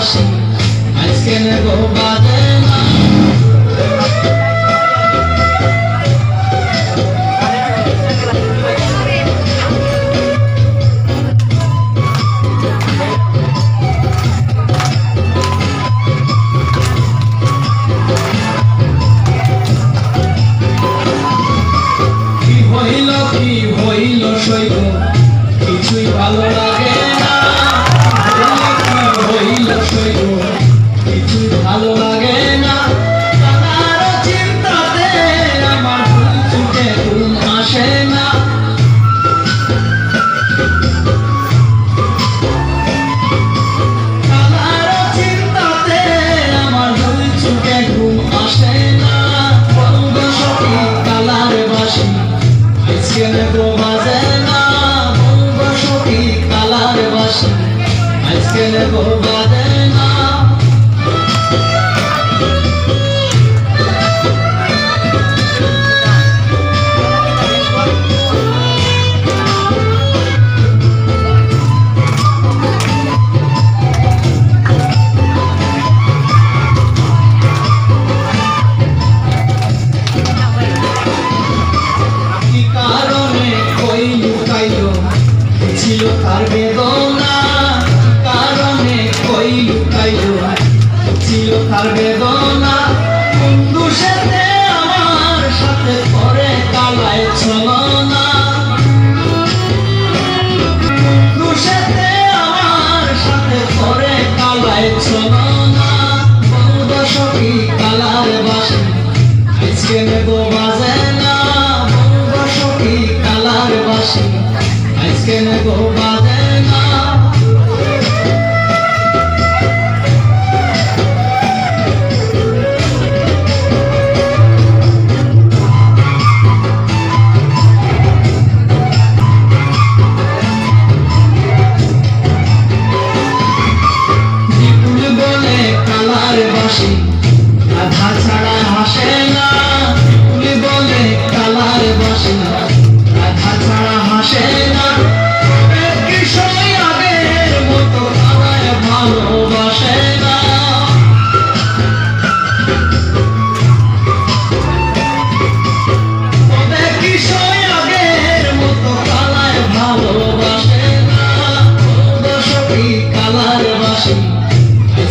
ভালোবাসি কি হইল কি হইল সৈব কিছুই ভালো না। আজকে বাজে না সখী কালার বাসি। আজকে বাজে ছিল তার বেদনা। বন্ধু সাথে আমার সাথে করে কালায় ছলনা। আজকে নেব বাজে না। বন্ধু সখী কালার বাসি, আজকে নেব বাজে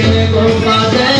না দশকী